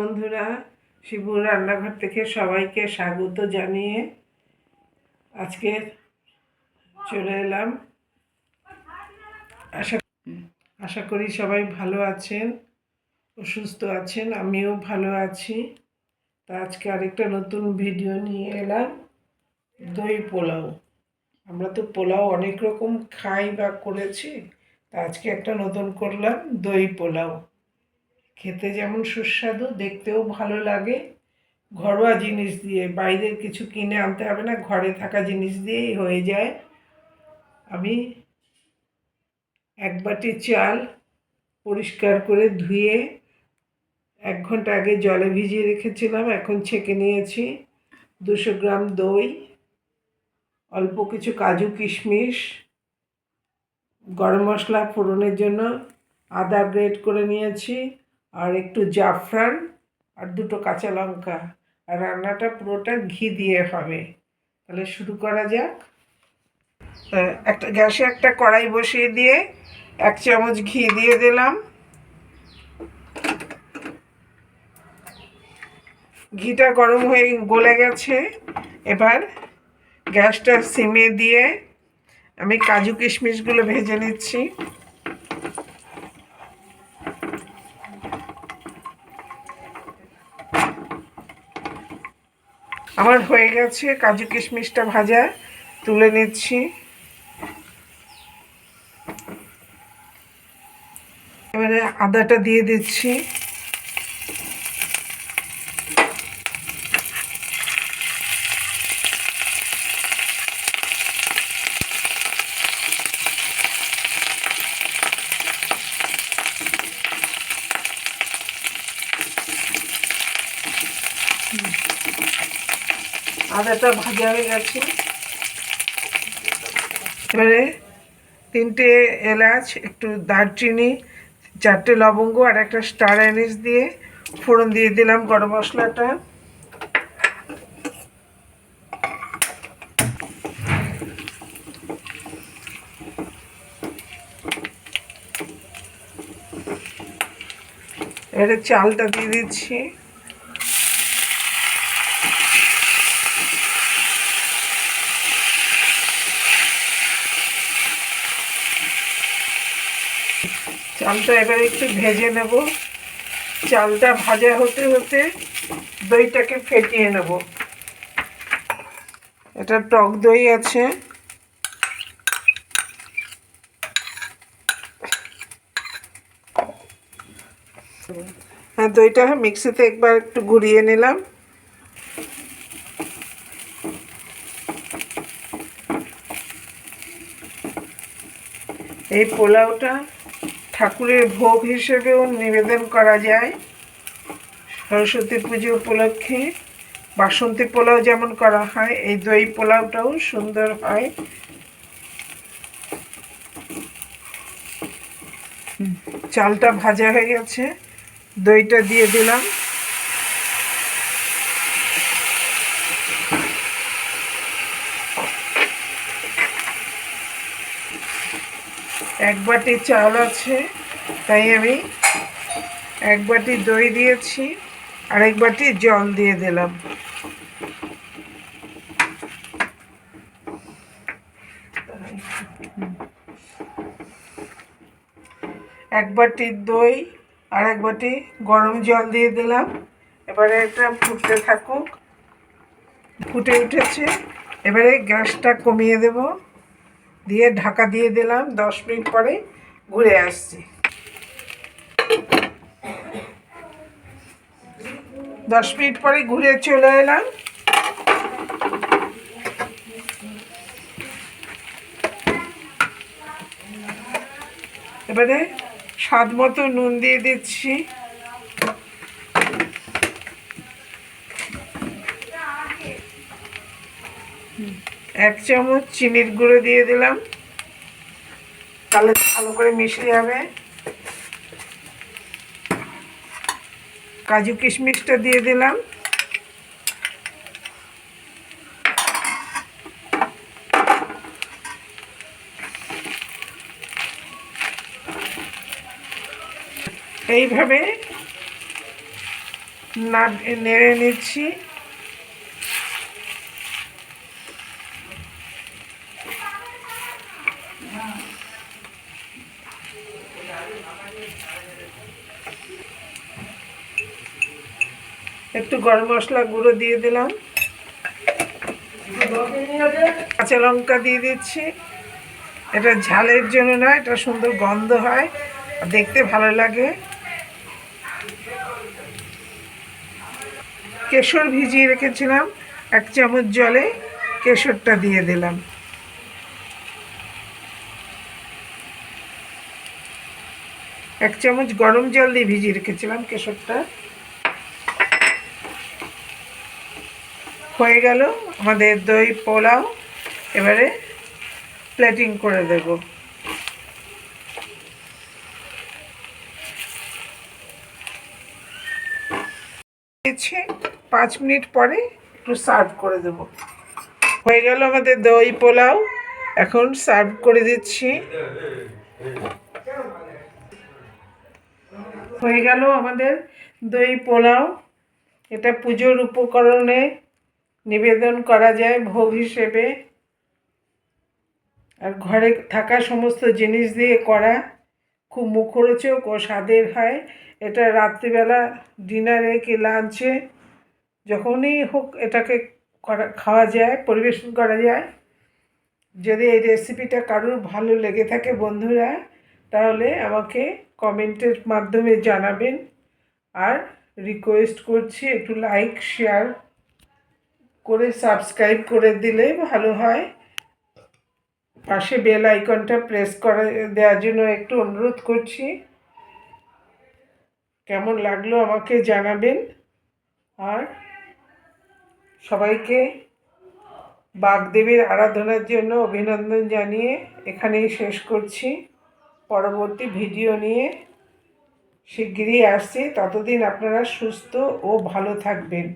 বন্ধুরা শিবুর রান্নাঘর থেকে সবাইকে স্বাগত জানিয়ে আজকে চলে এলাম। আশা আশা করি সবাই ভালো আছেন ও সুস্থ আছেন আমিও ভালো আছি। তা আজকে আরেকটা নতুন ভিডিও নিয়ে এলাম দই পোলাও। আমরা তো পোলাও অনেক রকম খাই বা করেছি তা আজকে একটা নতুন করলাম দই পোলাও। খেতে যেমন সুস্বাদু, দেখতেও ভালো লাগে। ঘরোয়া জিনিস দিয়ে, বাইরের কিছু কিনে আনতে হবে না, ঘরে থাকা জিনিস দিয়েই হয়ে যায়। আমি এক বাটি চাল পরিষ্কার করে ধুয়ে এক ঘণ্টা আগে জলে ভিজিয়ে রেখেছিলাম, এখন ছেঁকে নিয়েছি। দুশো গ্রাম দই, অল্প কিছু কাজু কিশমিশ, গরম মশলা ফোড়নের জন্য আদা গ্রেট করে নিয়েছি। আর একটু জাফরান আর দুটো কাঁচা লঙ্কা। আর রান্নাটা পুরোটা ঘি দিয়ে হবে। তাহলে শুরু করা যাক। একটা গ্যাসে একটা কড়াই বসিয়ে দিয়ে এক চামচ ঘি দিয়ে দিলাম। ঘিটা গরম হয়ে গলে গেছে। এবার গ্যাসটা সিমে দিয়ে আমি কাজু কিশমিশগুলো ভেজে নিচ্ছি। আমার হয়ে গেছে কাজু কিশমিশটা ভাজা তুলে নিচ্ছি। এবারে আদাটা দিয়ে দিচ্ছি। আদাটা ভাজা হয়ে গেছে। এবারে তিনটে এলাচ, একটু দারচিনি, চারটে লবঙ্গ আর একটা স্টার অ্যানিস দিয়ে ফোড়ন দিয়ে দিলাম গরম মশলাটা। এবারে চালটা দিয়ে দিচ্ছি। চালটা এবারে একটু ভেজে নেব। চালটা ভাজা হতে হতে দইটাকে ফেটিয়ে নেব। এটা টক দই আছে। হ্যাঁ দইটা মিক্সিতে একবার একটু ঘুরিয়ে নিলাম। এই পোলাওটা ঠাকুরের ভোগ হিসেবেও নিবেদন করা যায়। সরস্বতী পুজো উপলক্ষে বাসন্তী পোলাও যেমন করা হয়, এই দই পোলাওটাও সুন্দর হয়। চালটা ভাজা হয়ে গেছে, দইটা দিয়ে দিলাম। এক বাটি চাল আছে, তাই আমি এক বাটি দই দিয়েছি, আর এক বাটি জল দিয়ে দিলাম। এক বাটি দই, আর এক বাটি গরম জল দিয়ে দিলাম। এবারে এটা ফুটতে থাকুক। ফুটে উঠেছে। এবারে গ্যাসটা কমিয়ে দেব। দিয়ে ঢাকা দিয়ে দিলাম, দশ মিনিট পরে ঘুরে আসছি। দশ মিনিট পরে ঘুরে চলে এলাম। এবারে স্বাদ মতো নুন দিয়ে দিচ্ছি। এক চামচ চিনির গুঁড়ো দিয়ে দিলাম। তাহলে ভালো করে মিশে যাবে। কাজু কিশমিশটা দিয়ে দিলাম। এইভাবে না নেড়ে নিচ্ছি। একটু গরম মশলা গুঁড়ো দিয়ে দিলাম। কাঁচা লঙ্কা দিয়ে দিচ্ছি। এটা ঝালের জন্য না এটা সুন্দর গন্ধ হয় দেখতে ভালো লাগে। কেশর ভিজিয়ে রেখেছিলাম, এক চামচ জলে কেশরটা দিয়ে দিলাম। এক চামচ গরম জল দিয়ে ভিজিয়ে রেখেছিলাম কেশরটা। হয়ে গেল। আমাদের দই পোলাও। এবারে প্লেটিং করে দেব। পাঁচ মিনিট পরে একটু সার্ভ করে দেব। হয়ে গেল আমাদের দই পোলাও। এখন সার্ভ করে দিচ্ছি। হয়ে গেল আমাদের দই পোলাও। এটা পুজোর উপকরণে নিবেদন করা যায় ভোগ হিসেবে। আর ঘরে থাকা সমস্ত জিনিস দিয়ে করা খুব মুখরোচক ও স্বাদের হয়। এটা রাত্রিবেলা ডিনারে কি লাঞ্চে যখনই হোক এটাকে করা, খাওয়া যায়, পরিবেশন করা যায়। যদি এই রেসিপিটা কারোর ভালো লেগে থাকে বন্ধুরা, তাহলে আমাকে কমেন্টের মাধ্যমে জানাবেন। আর রিকোয়েস্ট করছি একটু লাইক শেয়ার করে সাবস্ক্রাইব করে দিলে ভালো হয়। পাশে বেল আইকনটা প্রেস করে দেওয়ার জন্য একটু অনুরোধ করছি। কেমন লাগল আমাকে জানাবেন। আর সবাইকে বাগদেবীর আরাধনার জন্য অভিনন্দন জানিয়ে এখানেই শেষ করছি। পরবর্তী ভিডিও নিয়ে শিগগিরই আসছি। ততদিন আপনারা সুস্থ ও ভালো থাকবেন।